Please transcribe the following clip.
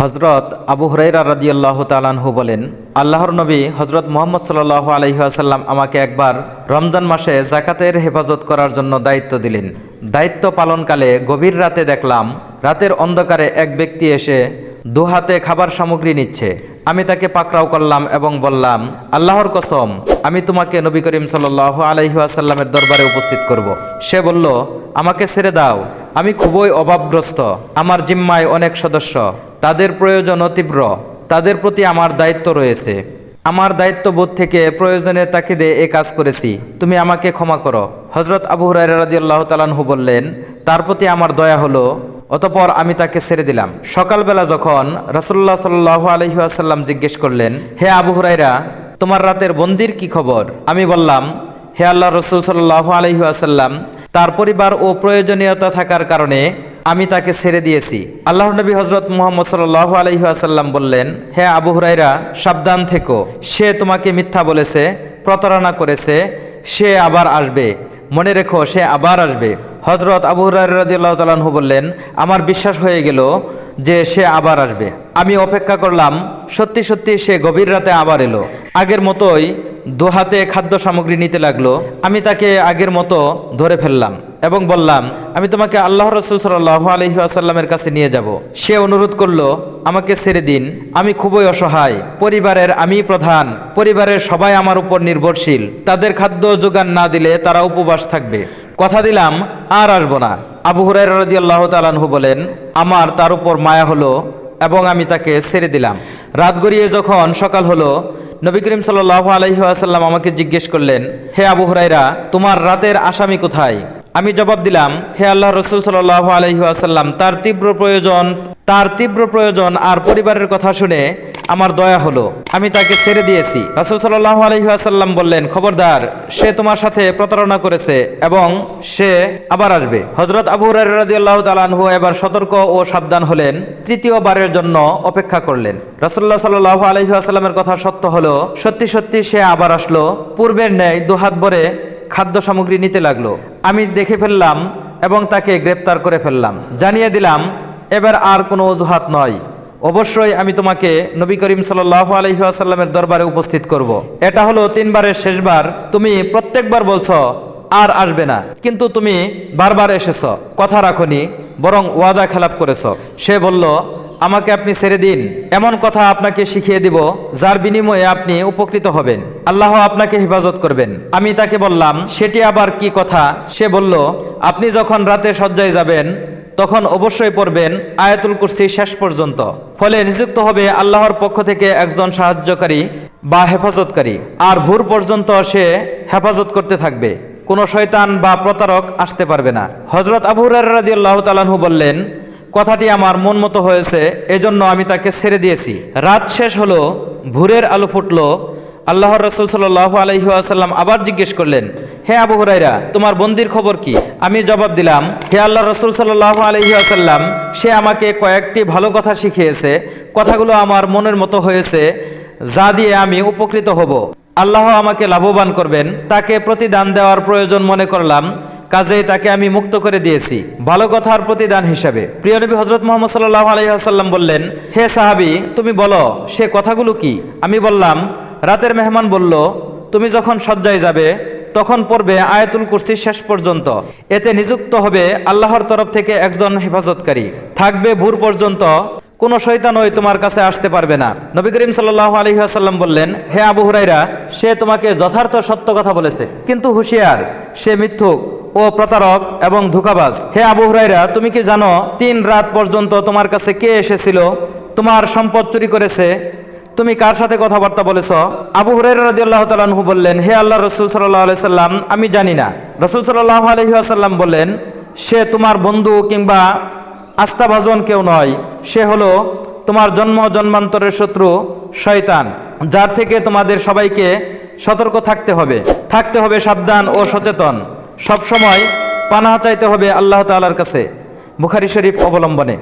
হজরত আবু হুরাইরা রাদিয়াল্লাহু তালানহু বলেন, আল্লাহর নবী হজরত মোহাম্মদ সাল্লাহ আলহিহাসাল্লাম আমাকে একবার রমজান মাসে জাকাতের হেফাজত করার জন্য দায়িত্ব দিলেন। দায়িত্ব পালনকালে গভীর রাতে দেখলাম, রাতের অন্ধকারে এক ব্যক্তি এসে দুহাতে খাবার সামগ্রী নিচ্ছে। আমি তাকে পাকড়াও করলাম এবং বললাম, আল্লাহর কসম, আমি তোমাকে নবী করিম সাল্লাহ আলহিহাসাল্লামের দরবারে উপস্থিত করব। সে বলল, আমাকে ছেড়ে দাও, আমি খুবই অভাবগ্রস্ত, আমার জিম্মায় অনেক সদস্য। তাদের প্রয়োজন তীব্র তাদের প্রতি আমার দায়িত্ব রয়েছে। আমার দায়িত্ববোধ থেকে প্রয়োজনে তাকিদে এ কাজ করেছি। তুমি আমাকে ক্ষমা করো। হজরত আবু হুরাই রাজিয়াল্লাহ তালানহু বললেন, তার প্রতি আমার দয়া হলো, অতপর আমি তাকে ছেড়ে দিলাম। সকালবেলা যখন রসুল্লাহ সাল্লাহ আলহিহাসাল্লাম জিজ্ঞেস করলেন, হে আবু হুরাইরা তোমার রাতের বন্দির কি খবর? আমি বললাম, হে আল্লাহ রসুল সাল্লাহ আলহিহাসাল্লাম তার পরিবার ও প্রয়োজনীয়তা থাকার কারণে আমি তাকে ছেড়ে দিয়েছি। আল্লাহ নবী হজরত মোহাম্মদ সাল্লাহ আলহিহাসাল্লাম বললেন, হে আবু হুরাইরা সাবধান থেকো। সে তোমাকে মিথ্যা বলেছে, প্রতারণা করেছে, সে আবার আসবে। মনে রেখো, সে আবার আসবে। হজরত আবু রাদিয়াল্লাহু বললেন, আমার বিশ্বাস হয়ে গেল যে সে আবার আসবে। আমি অপেক্ষা করলাম, সত্যি সত্যি সে গভীর রাতে আবার এলো। আগের মতোই দুহাতে খাদ্য সামগ্রী নিতে লাগল। আমি তাকে আগের মতো ধরে ফেললাম এবং বললাম, আমি তোমাকে আল্লাহ রসুল সাল্লাহ আলহি আসাল্লামের কাছে নিয়ে যাব। সে অনুরোধ করল, আমাকে ছেড়ে দিন, আমি খুবই অসহায়, পরিবারের আমি প্রধান, পরিবারের সবাই আমার উপর নির্ভরশীল, তাদের খাদ্য যোগান না দিলে তারা উপবাস থাকবে। কথা দিলাম, আর আসব না। আবু হুরাই রাজি আল্লাহ তালানহু বলেন, আমার তার উপর মায়া হলো এবং আমি তাকে ছেড়ে দিলাম। রাত গড়িয়ে যখন সকাল হলো নবী করিম সাল্লাহ আলহিহাসাল্লাম আমাকে জিজ্ঞেস করলেন হে আবু হুরাইরা তোমার রাতের আসামি কোথায়? আমি জবাব দিলাম, হে আল্লাহ রসুল সাল্লাহ আলহিহাসাল্লাম তার তীব্র প্রয়োজন, তার তীব্র প্রয়োজন আর পরিবারের কথা শুনে আমার দয়া হলো। আমি তাকে ছেড়ে দিয়েছি। রাসুল সাল্লাহ আলহিহাসাল্লাম বললেন, খবরদার, সে তোমার সাথে প্রতারণা করেছে এবং সে আবার আসবে। হজরত আবু রাজিয়াল্লাহ তালানহু এবার সতর্ক ও সাবধান হলেন, তৃতীয়বারের জন্য অপেক্ষা করলেন। রাসুল্লাহ সাল্লাহ আলহিহাসাল্লামের কথা সত্য হলো, সত্যি সত্যি সে আবার আসলো। পূর্বের ন্যায় দুহাত ভরে খাদ্য সামগ্রী নিতে লাগল। আমি দেখে ফেললাম এবং তাকে গ্রেপ্তার করে ফেললাম। জানিয়ে দিলাম, এবার আর কোনো অজুহাত নয়। অবশ্যই আমি তোমাকে নবী করিম সাল্লাহ আলহিহাসাল্লামের দরবারে উপস্থিত করব। এটা হলো তিনবারের শেষবার। তুমি প্রত্যেকবার বলছো, আর আসবে না। কিন্তু তুমি বারবার এসেছ। কথা রাখনি, বরং ওয়াদা খেলাপ করেছ। সে বলল আমাকে আপনি ছেড়ে দিন। এমন কথা আপনাকে শিখিয়ে দিব, যার বিনিময়ে আপনি উপকৃত হবেন। আল্লাহ আপনাকে হেফাজত করবেন। আমি তাকে বললাম, সেটি আবার কি কথা? সে বলল, আপনি যখন রাতে শয্যায় যাবেন, তখন অবশ্যই পড়বেন আয়াতুল কুরসি শেষ পর্যন্ত। ফলে নিযুক্ত হবে আল্লাহর পক্ষ থেকে একজন সাহায্যকারী বা হেফাজতকারী। আর ভোর পর্যন্ত সে হেফাজত করতে থাকবে। কোনো শয়তান বা প্রতারক আসতে পারবে না। হজরত আবু আল্লাহ তালাহু বললেন কথাটি আমার মন মতো হয়েছে, এজন্য আমি তাকে ছেড়ে দিয়েছি। রাত শেষ হলো, ভোরের আলো ফুটলো, আল্লাহর রসুল সাল্লাহ আলহিহাসাল্লাম আবার জিজ্ঞেস করলেন, হে আবু হুরাইরা তোমার বন্দির খবর কি? আমি জবাব দিলাম, হে আল্লাহ রসুল সাল্লাহ আলহিহাসাল্লাম সে আমাকে কয়েকটি ভালো কথা শিখিয়েছে, কথাগুলো আমার মনের মতো হয়েছে, যা দিয়ে আমি উপকৃত হব। আল্লাহ আমাকে লাভবান করবেন, তাকে প্রতিদান দেওয়ার প্রয়োজন মনে করলাম কাজেই তাকে আমি মুক্ত করে দিয়েছি। ভালো কথার প্রতিদান হিসাবে। প্রিয় নবী হজরত মোহাম্মদ সাল্লাহ আলহিহাসাল্লাম বললেন, হে সাহাবি, তুমি বলো, সে কথাগুলো কি? আমি বললাম, রাতের মেহমান বলল, তুমি যখন শয্যায় যাবে, তখন পড়বে আয়াতুল কুরসি শেষ পর্যন্ত। এতে নিযুক্ত হবে আল্লাহর তরফ থেকে একজন হেফাজতকারী। থাকবে ভোর পর্যন্ত, কোনো শৈতানই তোমার কাছে আসতে পারবে না। নবী করিম সাল্লাহ আলহিহাসাল্লাম বললেন, হে আবু হুরাইরা সে তোমাকে যথার্থ সত্য কথা বলেছে। কিন্তু হুঁশিয়ার, সে মিথ্যুক। ও প্রতারক এবং ধোকাবাজ। হে আবু হুরাইরা তুমি কি জানো তিন রাত পর্যন্ত তোমার কাছে কে এসেছিল? তোমার সম্পদ চুরি করেছে। তুমি কার সাথে কথাবার্তা বলেছ? আবু হুরাই রাজি আল্লাহ বললেন, হে আল্লাহ রসুল সাল্লাম, আমি জানি না। রসুল সাল্লাহ আলহিহাসাল্লাম বললেন, সে তোমার বন্ধু কিংবা আস্থাভাজন কেউ নয়। সে হলো তোমার জন্ম জন্মান্তরের শত্রু, শয়তান, যার থেকে তোমাদের সবাইকে সতর্ক থাকতে হবে। থাকতে হবে সাবধান ও সচেতন। সবসময় পানা চাইতে হবে আল্লাহ তালার কাছে। বুখারি শরীফ অবলম্বনে।